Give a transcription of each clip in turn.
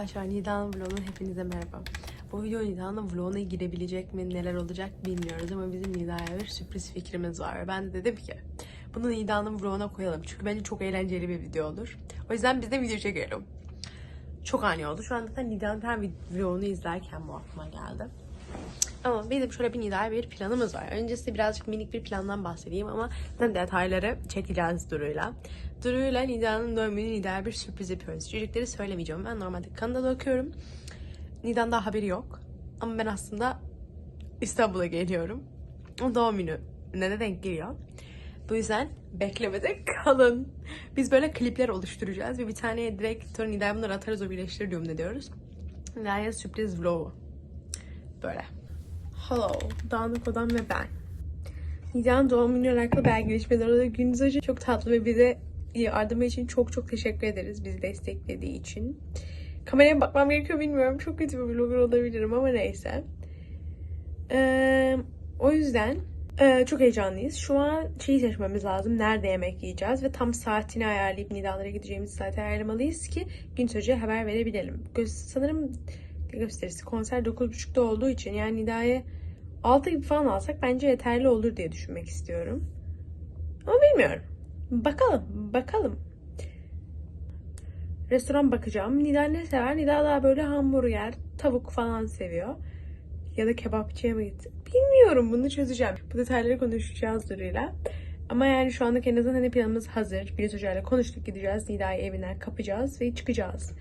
Arkadaşlar Nida'nın vloguna hepinize merhaba. Bu video Nida'nın vloguna girebilecek mi, neler olacak bilmiyoruz ama bizim Nida'ya bir sürpriz fikrimiz var. Ben de dedim ki bunu Nida'nın vloguna koyalım. Çünkü bence çok eğlenceli bir video olur. O yüzden biz de video çekelim. Çok ani oldu. Şu anda da Nida'nın her vlogunu izlerken bu aklıma geldi. Ama bizim şöyle bir Nida'ya bir planımız var. Öncesinde birazcık minik bir plandan bahsedeyim ama zaten detayları çekeceğiz Duru'yla. Duru'yla Nida'nın doğum günü Nida'ya bir sürpriz yapıyoruz. Çocukları söylemeyeceğim. Ben normalde Kanada'da okuyorum. Nida'nın daha haberi yok. Ama ben aslında İstanbul'a geliyorum. O doğum günü ne de denk geliyor. Bu yüzden beklemede kalın. Biz böyle klipler oluşturacağız ve bir tane direkt sonra Nida'ya bunları atarız o birleştirir diyorum ne diyoruz. Nida'ya sürpriz vlogu. Böyle. Hello, Dağınık Odam ve ben. Nida'nın doğum günüyle alakalı belge gelişmeler oluyor. Gündüz Hoca çok tatlı ve bize yardımı için çok çok teşekkür ederiz. Bizi desteklediği için. Kameraya bakmam gerekiyor bilmiyorum. Çok kötü bir vlogger olabilirim ama neyse. Ee, o yüzden e, çok heyecanlıyız. Şu an şeyi seçmemiz lazım. Nerede yemek yiyeceğiz ve tam saatini ayarlayıp Nidalara gideceğimiz saati ayarlamalıyız ki Gündüz Hoca'ya haber verebilelim. Sanırım gösterisi konser 9.30'da olduğu için yani Nida'ya 6 gibi falan alsak bence yeterli olur diye düşünmek istiyorum. Ama bilmiyorum. Bakalım, bakalım. Restoran bakacağım. Nida ne sever? Nida daha böyle hamburger, tavuk falan seviyor. Ya da kebapçıya mı gitti? Bilmiyorum bunu çözeceğim. Bu detayları konuşacağız Duru'yla. Ama yani şu anda en azından hani planımız hazır. Bir hocayla konuştuk gideceğiz. Nida'yı evinden kapacağız ve çıkacağız.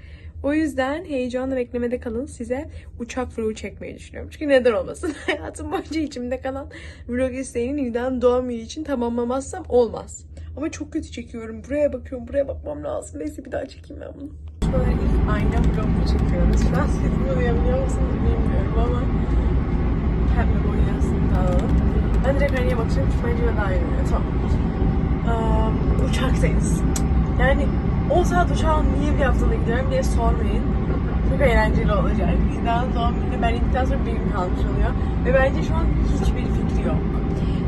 O yüzden heyecanla beklemede kalın. Size uçak vlogu çekmeyi düşünüyorum. Çünkü neden olmasın? Hayatım boyunca içimde kalan vlog isteğini Nida'nın doğum günü için tamamlamazsam olmaz. Ama çok kötü çekiyorum. Buraya bakıyorum. Buraya bakmam lazım. Neyse bir daha çekeyim ben bunu. Şöyle ilk ayna vlogu çekiyoruz. Şu an bunu duyabiliyor musunuz bilmiyorum ama kendime boyu aslında. Ben direkt aynaya bakacağım çünkü bence ben daha iyi görünüyor. Tamam. Ee, uçaktayız. Yani 10 saat uçağın niye bir haftada gidiyorum diye sormayın. Çok eğlenceli olacak. Nida'nın doğum günü ben indikten sonra bir gün kalmış oluyor. Ve bence şu an hiçbir.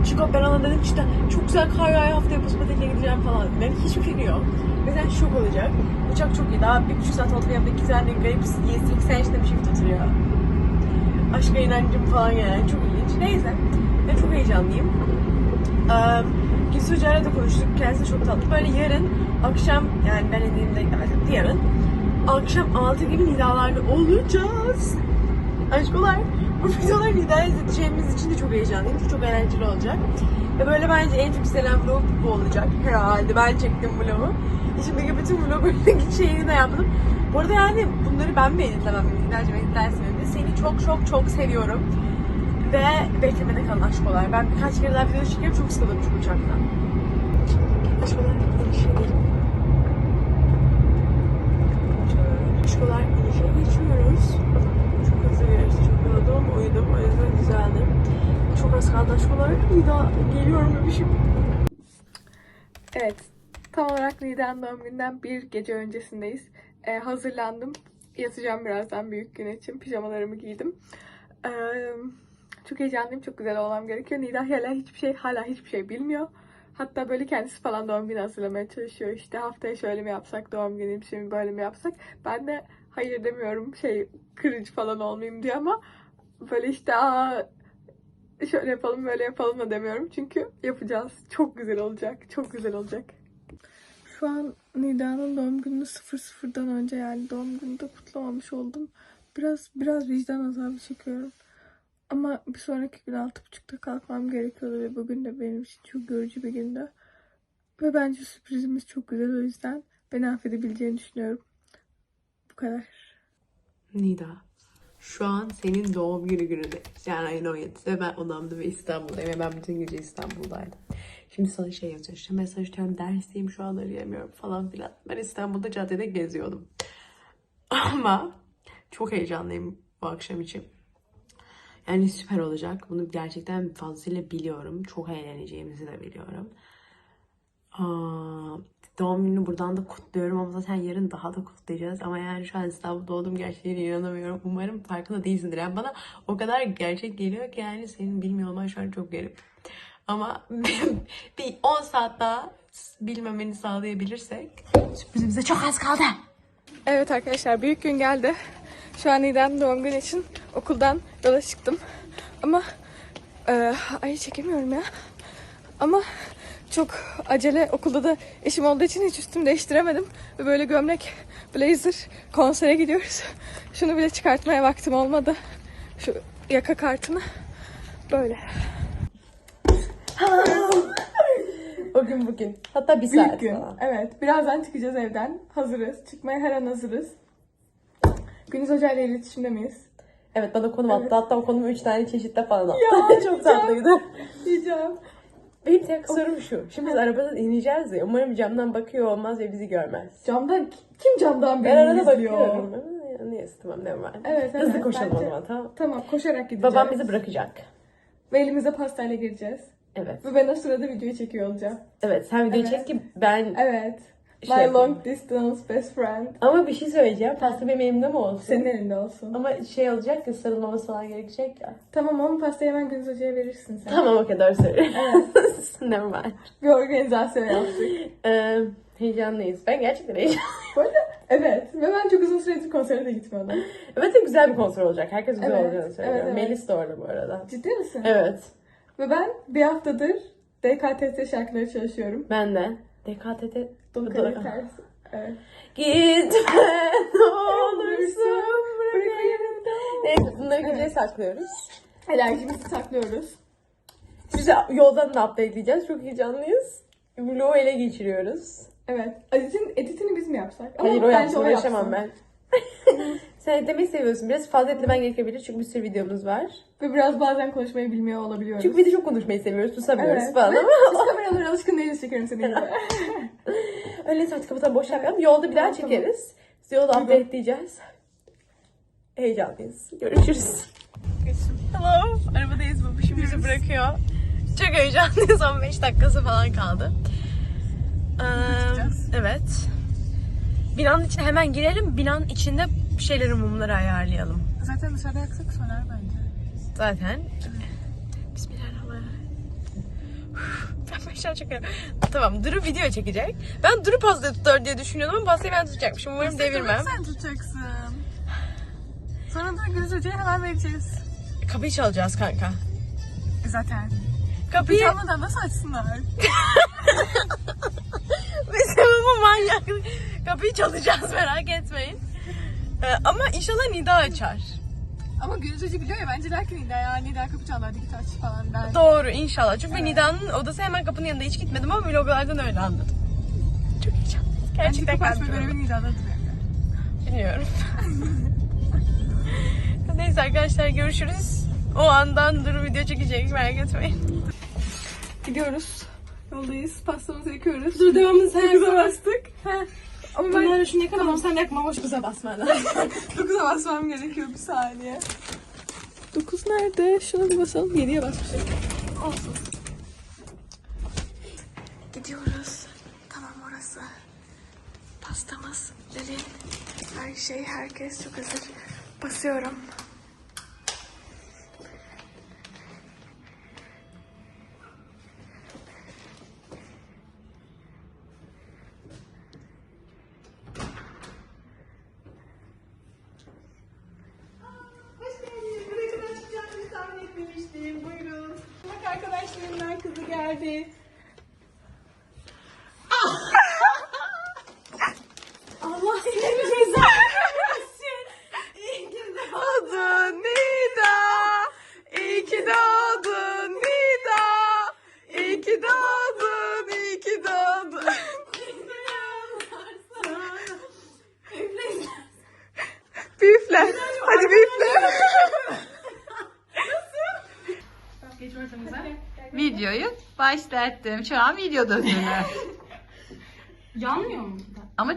Çünkü ben ona dedim işte çok güzel kar yağıyor haftaya Puspatek'e gideceğim falan. Ben hiçbir fikri yok. Ve sen şok olacak. Uçak çok iyi. Daha bir buçuk saat oldu yanında iki tane garip 80 yaşında bir çift oturuyor. Aşka inancım falan yani. Çok ilginç. Neyse. Ben çok heyecanlıyım. Ee, Gülsü Hoca'yla da konuştuk. Kendisi çok tatlı. Böyle yarın akşam yani ben indiğimde yarın akşam 6 gibi nidalarla olacağız. Aşkolar. Bu videoları nidaya izleteceğimiz için de çok heyecanlıyım. Çok eğlenceli olacak. Ve böyle bence en çok istenen vlog bu olacak. Herhalde ben çektim vlogu. İçimdeki bütün vlogların şeyini de yaptım. Bu arada yani bunları ben mi editlemem? Nidacığım editlersin. dedi. Seni çok çok çok seviyorum. Ve beklemede kalın aşkolar. Ben birkaç kere daha video çekiyorum. Çok sıkıldım çünkü uçaktan. Aşkolar inişe gelin. Aşkolar inişe geçiyoruz. Yoruldum. Uyudum. O yüzden güzeldi. Çok az kaldı aşkolar. Nida geliyorum bebişim. Evet. Tam olarak Nida'nın doğum gününden bir gece öncesindeyiz. Ee, hazırlandım. Yatacağım birazdan büyük gün için. Pijamalarımı giydim. Ee, çok heyecanlıyım. Çok güzel olmam gerekiyor. Nida hala hiçbir şey hala hiçbir şey bilmiyor. Hatta böyle kendisi falan doğum günü hazırlamaya çalışıyor. İşte haftaya şöyle mi yapsak doğum günü şimdi böyle mi yapsak. Ben de hayır demiyorum şey kırıcı falan olmayayım diye ama böyle işte aa şöyle yapalım böyle yapalım da demiyorum. Çünkü yapacağız. Çok güzel olacak. Çok güzel olacak. Şu an Nida'nın doğum gününü 00'dan önce yani doğum gününü de kutlamamış oldum. Biraz biraz vicdan azabı çekiyorum. Ama bir sonraki gün 6.30'da kalkmam gerekiyordu ve bugün de benim için çok yorucu bir gündü. Ve bence sürprizimiz çok güzel o yüzden beni affedebileceğini düşünüyorum. Bu kadar. Nida. Şu an senin doğum günü günündeyiz. Yani ayın 17'de ben odamda ve İstanbul'dayım. Ve ben bütün gece İstanbul'daydım. Şimdi sana şey yazıyor işte mesaj atıyorum dersteyim şu an arayamıyorum falan filan. Ben İstanbul'da caddede geziyordum. Ama çok heyecanlıyım bu akşam için. Yani süper olacak. Bunu gerçekten fazlasıyla biliyorum. Çok eğleneceğimizi de biliyorum. Aa, doğum gününü buradan da kutluyorum ama zaten yarın daha da kutlayacağız. Ama yani şu an İstanbul'da olduğum gerçeğine inanamıyorum. Umarım farkında değilsindir. Yani bana o kadar gerçek geliyor ki yani senin bilmiyor olman şu an çok garip. Ama bir 10 saat daha bilmemeni sağlayabilirsek sürprizimize çok az kaldı. Evet arkadaşlar büyük gün geldi. Şu an Nida'nın doğum günü için okuldan yola çıktım. Ama e, ay çekemiyorum ya. Ama çok acele okulda da işim olduğu için hiç üstümü değiştiremedim. Ve böyle gömlek, blazer konsere gidiyoruz. Şunu bile çıkartmaya vaktim olmadı. Şu yaka kartını. Böyle. O gün bugün. Hatta bir Büyük saat gün. falan. Evet. Birazdan çıkacağız evden. Hazırız. Çıkmaya her an hazırız. Gündüz Hoca ile iletişimde miyiz? Evet bana konum attı. Hatta o konumu 3 tane çeşitte falan attı. Ya, Çok tatlıydı. Diyeceğim. Benim tek sorum şu. Şimdi biz arabadan ineceğiz ya. Umarım camdan bakıyor olmaz ve bizi görmez. Camdan kim camdan Ben arada beni bakıyorum. Ama Neyse tamam ne var. Evet, Hızlı evet, koşalım bence- o zaman tamam. Tamam koşarak gideceğiz. Babam bizi bırakacak. Ve elimize pastayla gireceğiz. Evet. Ve ben o sırada videoyu çekiyor olacağım. Evet sen videoyu Evet. çek ki ben... Evet. Şey My yapayım. long distance best friend. Ama bir şey söyleyeceğim. Pasta benim elimde mi olsun? Senin elinde olsun. Ama şey olacak ya sarılmaması falan gerekecek ya. Tamam ama pastayı hemen Gündüz Hoca'ya verirsin sen. Tamam o kadar söylüyorum. ne var? Bir organizasyon yaptık. Ee, heyecanlıyız. Ben gerçekten heyecanlıyım. Arada evet. Ve ben çok uzun süredir konsere de gitmiyordum. Evet de güzel bir konser olacak. Herkes güzel Evet, olacağını söylüyor. evet, evet. Melis de orada bu arada. Ciddi misin? Evet. Ve ben bir haftadır DKTT şarkıları çalışıyorum. Ben de. DKTT. Kalem tersi. Evet. Gitme ne olursun. Bırakayım. Neyse bunları geceye saklıyoruz. Enerjimizi saklıyoruz. Biz de yoldan da update'leyeceğiz. Çok heyecanlıyız. Vlogu ele geçiriyoruz. Evet. Editin, editini biz mi yapsak? Ama Hayır o bence yapsın uğraşamam yapsın. ben. Sen editlemeyi seviyorsun. Biraz fazla etlemen gerekebilir çünkü bir sürü videomuz var. Ve biraz bazen konuşmayı bilmiyor olabiliyoruz. Çünkü biz de çok konuşmayı seviyoruz. Susamıyoruz Evet. falan ama. Biz kameralara alışkın değiliz çekerim seni gibi. Öyleyse artık kapatalım boş yapmayalım. Yolda bir daha çekeriz. Biz yolda Uygun. update'leyeceğiz. Heyecanlıyız. Görüşürüz. Hello. Arabadayız babuşum bizi bırakıyor. Çok heyecanlıyız. 15 dakikası falan kaldı. Ee, evet. Binanın içine hemen girelim. Binanın içinde şeyleri mumları ayarlayalım. Zaten dışarıda yaksak söner bence. Zaten. Bismillahirrahmanirrahim. Ben başlar çekiyorum. Tamam Duru video çekecek. Ben Duru pastayı tutar diye düşünüyordum ama pastayı ben tutacakmışım. Umarım devirmem. Sen tutacaksın. Sonra da Gündüz Hoca'ya hemen vereceğiz. Kapıyı çalacağız kanka. Zaten. Kapıyı... Çalmadan nasıl açsınlar? Bizim bu manyak. Kapıyı çalacağız merak etmeyin. Ee, ama inşallah Nida açar. Ama Hoca biliyor ya bence der ki Nida ya Nida kapı hadi git aç falan der. Doğru inşallah. Çünkü ben Nida'nın odası hemen kapının yanında hiç gitmedim ama vloglardan öyle anladım. Çok heyecanlıyım. Gerçekten kapı açma kalbim. görevi Nida'dadır yani. Bilmiyorum. Neyse arkadaşlar görüşürüz. O andan Duru video çekecek merak etmeyin. Gidiyoruz. Yoldayız. Pastamızı yakıyoruz. Dur devamını sen Dokuza bastık. Ama ben Bunları şunu yakamam sen yakma boş kıza basma lazım. 9'a basmam gerekiyor bir saniye. 9 nerede? Şuna bir basalım. 7'ye basmışım. Olsun. Gidiyoruz. Tamam orası. Pastamız, Lelin, her şey, herkes çok hazır. Basıyorum. Hoş geldiniz. Buraya kadar çıkacağınızı tahmin etmemiştim. Buyurun. Bak arkadaşlarımdan kızı geldi. Allah seni ceza versin. İyi ki doğdun Nida. İyi ki doğdun Nida. İyi ki doğdun, iyi ki doğdun. Hadi büyüfle. Videoyu başlattım. Şu an videodasınız. Yanmıyor mu? Ama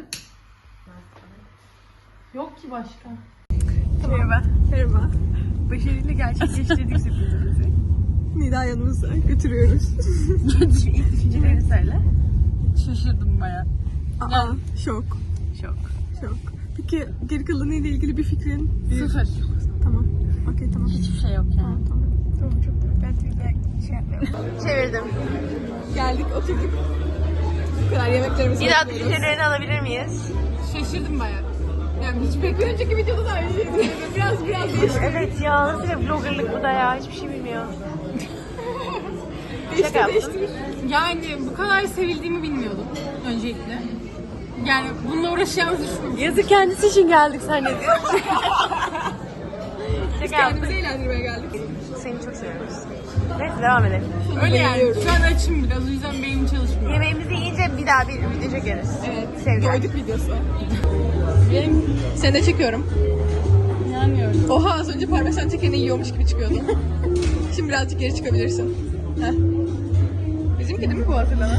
Yok ki başka. Merhaba. Merhaba. Başarıyla gerçekleştirdik sürprizimizi. Nida yanımızda götürüyoruz. ilk düşüncelerini söyle. Şaşırdım baya. Aa, şok. Şok. Şok. Peki geri kalanı ile ilgili bir fikrin? Bir- Sıfır. Tamam. Okey tamam. Hiçbir şey yok yani. Tamam. Tamam çok da ben bir şey yapmayalım. Çevirdim. Geldik oturduk. Bu kadar yemeklerimizi Nida bekliyoruz. düşüncelerini alabilir miyiz? Şaşırdım baya. Yani hiç pek bir önceki videoda da aynı söyledim. Biraz biraz değişti. Evet ya nasıl bir vloggerlık bu da ya hiçbir şey bilmiyor. Yaptın. değişti. Yani bu kadar sevildiğimi bilmiyordum öncelikle. Yani bununla uğraşacağımızı düşünmüyorum. Yazık kendisi için geldik zannediyor. Şaka yaptık. Kendimizi eğlendirmeye geldik. Seni çok seviyoruz. Neyse devam edelim. Öyle yani. Şu an açım biraz o yüzden beynim çalışmıyor. Yemeğimizi yiyince bir daha bir video çekeriz. Evet. Sevgiler. Doyduk videosu. Benim seni de çekiyorum. İnanmıyorum. Oha az önce parmesan çekeni yiyormuş gibi çıkıyordun. Şimdi birazcık geri çıkabilirsin. Heh. Bizimki değil mi bu hazırlanan?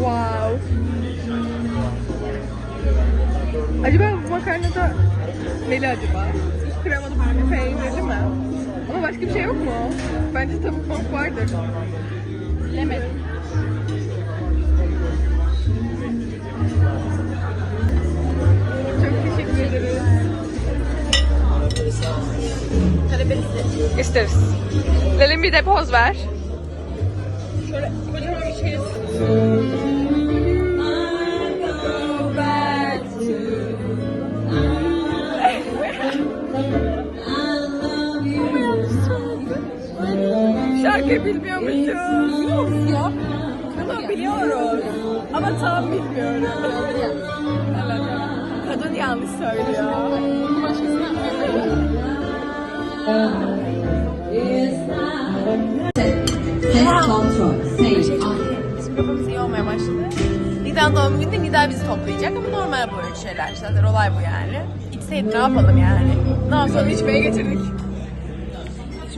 Wow. Acaba bu makarnada neli acaba? Kremalı peynirli mi? Ama başka bir şey yok mu? Bence tavuk mavuk vardır. Bilemedim. Çok teşekkür ederiz. İsteriz. Lelin bir de poz ver. Şöyle kocaman bir şey. Şarkıyı bilmiyormuşuz. Biliyor musun ya? Tamam biliyoruz. Ama tam bilmiyorum. Evet. Kadın yanlış söylüyor. Test kontrol. Save. Bizim kafamız iyi olmaya başladı. Nida'nın doğum gününde Nida bizi toplayacak ama normal böyle şeyler. Zaten olay bu yani. İçseydik ne yapalım yani? Ne yapalım? içmeye getirdik.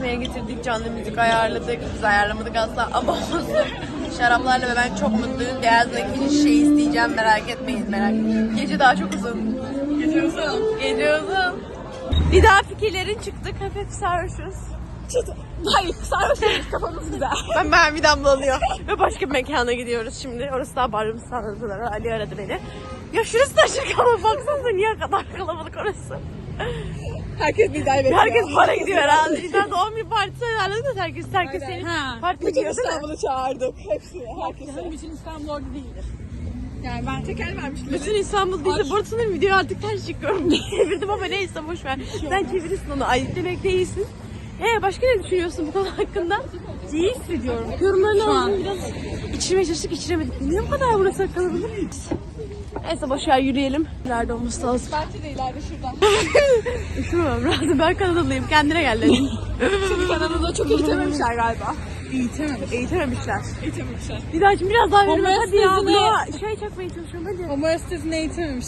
İçmeye getirdik, canlı müzik ayarladık. Biz ayarlamadık asla ama olsun. Şaraplarla ve ben çok mutluyum. Birazdan ikinci şey isteyeceğim merak etmeyin merak etmeyin. Gece daha çok uzun. Gece uzun. Gece uzun. Nida fikirlerin çıktık. Hafif sarhoşuz. Hayır sarhoş değiliz kafamız güzel. Ben ben bir damla alıyor. Ve başka bir mekana gidiyoruz şimdi. Orası daha barım sağladılar. Ali aradı beni. Ya şurası da aşırı kalabalık. Baksanıza niye kadar kalabalık orası. Herkes Nida'yı bekliyor. Herkes para gidiyor herhalde. Nida doğum günü partisi ayarladı da herkes herkes Aynen. senin Ha. parti Bütün gidiyor? İstanbul'u çağırdık. Hepsi, herkese. Bütün İstanbul orada değildir. Yani ben tekel vermişler. Bütün İstanbul değil de bu arada sanırım video artık ters çıkıyorum. Çevirdim ama neyse boş ver. Sen çevirirsin onu. Ay demek değilsin. Ee başka ne düşünüyorsun bu konu hakkında? İyi hissediyorum. Yorumlarını aldım biraz. İçirmeye çalıştık içiremedik. Niye bu kadar burası kalabalık? Neyse boş ver yürüyelim. İleride olması lazım. Bence de ileride şuradan. Üşümemem lazım. Ben Kanadalıyım. Kendine gel dedim. Şimdi Kanada'da çok eğitememişler galiba. Eğitememiş. Eğitememişler. Eğitememişler. Bir daha şimdi biraz daha verelim. Homo Hadi ya. Buna şey çakmaya çalışıyorum hadi. Homoestezini eğitememiş.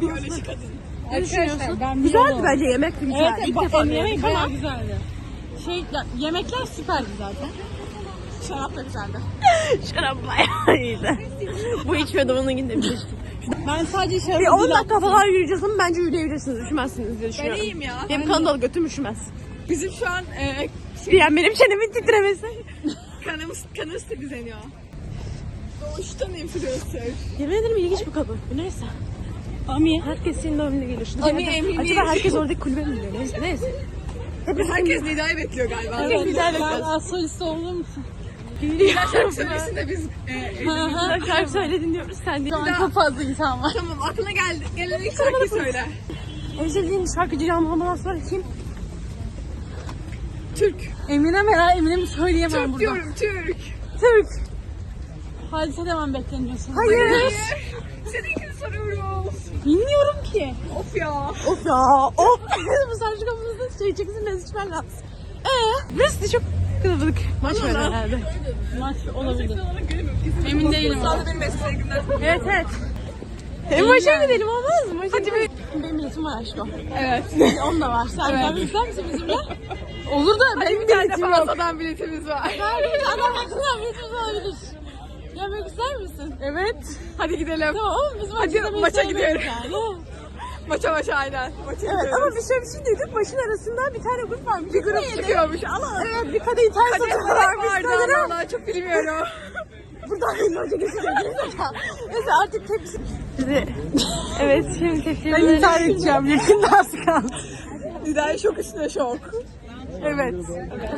Biyoloji kadın. Arkadaşlar ben Güzeldi bence yemek güzel. Evet, İlk defa yemek ama güzeldi. Şey, yemekler süperdi zaten. Şarap da güzeldi. şarap bayağı iyiydi. Bu içmedi onun yine bir şey. Ben sadece şarabı Bir 10 değil dakika falan yürüyeceğiz ama bence yürüyebilirsiniz. Üşümezsiniz diye düşünüyorum. iyiyim ya. Benim Kanadalı götüm üşümez. Bizim şu an e, Diyen benim çenemin titremesi. kanımız, kanımız da düzeniyor. Doğuştan influencer. Yemin ederim ilginç bir kadın. Bu neyse. Ami. Herkes senin doğumuna geliyor. Şurada Ami emrini- Acaba herkes oradaki kulübe mi gidiyor? Neyse. Neyse. Hepimiz Herkes Nida'yı bekliyor galiba. Herkes bir daha Ben solist olduğum için. Şarkı söylesin biz e, Sen şarkı söyledin diyoruz sen değil. an çok fazla insan var. Tamam aklına geldi. Gelen ilk şarkıyı söyle. En sevdiğin şarkıcı Yağmur'dan sonra kim? Türk. Eminem herhalde Eminem'i söyleyemem Türk burada. diyorum Türk. Türk. Hadise devam bekleniyorsun. Hayır. Seninkini soruyoruz. Bilmiyorum ki. Of ya. Of ya. Of. Bu sarıcı kafamızda şey çeksin içmen lazım. Eee? Burası çok kalabalık. Maç var herhalde. Maç olabilir. Emin değilim benim eski sevgilimler. Evet evet. En başa gidelim olmaz mı? Hadi bir. Benim biletim var aşkım. Evet. Onun da var. Sen evet. ister misin bizimle? Olur da benim bir tane de biletim yok. fazladan biletimiz var. Hayır, adam hakkında biletimiz olabilir. Yemek ister misin? Evet. Hadi gidelim. Tamam ama biz maç Hadi maça gidiyoruz. Yani. Maça maça aynen. Maça Evet gidiyoruz. ama bir şey bir şey duyduk. Başın arasında bir tane grup varmış. bir grup çıkıyormuş. Allah. Evet bir kadeh ters Hadi atıyorlarmış vardı sanırım. Allah çok bilmiyorum. Buradan bir hoca geçiyor. Neyse artık tepsi. Bizi... Evet şimdi tepsi. Ben intihar edeceğim. Yakında az kaldı. Nida'yı şok üstüne şok. Evet.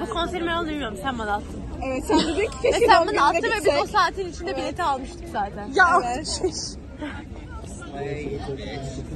Bu konserimi ben bilmiyorum. Sen bana attın. Evet sen dedin ki keşke sen gününe attın ve biz o saatin içinde bileti almıştık zaten. Ya Videomuz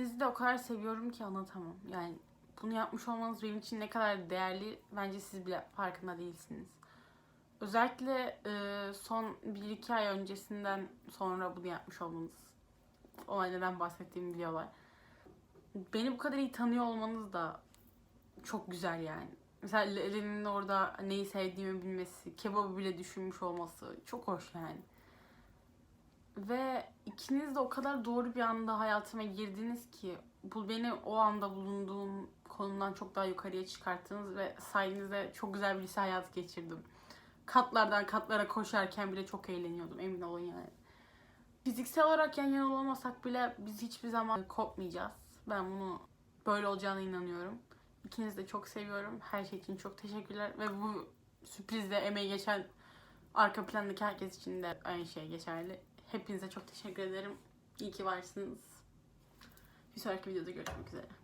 İkinizi de o kadar seviyorum ki anlatamam. Yani bunu yapmış olmanız benim için ne kadar değerli bence siz bile farkında değilsiniz. Özellikle e, son 1-2 ay öncesinden sonra bunu yapmış olmanız. Olaylardan bahsettiğim biliyorlar. Beni bu kadar iyi tanıyor olmanız da çok güzel yani. Mesela Lelin'in orada neyi sevdiğimi bilmesi, kebabı bile düşünmüş olması çok hoş yani. Ve ikiniz de o kadar doğru bir anda hayatıma girdiniz ki bu beni o anda bulunduğum konumdan çok daha yukarıya çıkarttınız ve sayenizde çok güzel bir lise hayatı geçirdim. Katlardan katlara koşarken bile çok eğleniyordum emin olun yani. Fiziksel olarak yan yana olamasak bile biz hiçbir zaman kopmayacağız. Ben bunu böyle olacağına inanıyorum. İkinizi de çok seviyorum. Her şey için çok teşekkürler. Ve bu sürprizde emeği geçen arka plandaki herkes için de aynı şey geçerli. Hepinize çok teşekkür ederim. İyi ki varsınız. Bir sonraki videoda görüşmek üzere.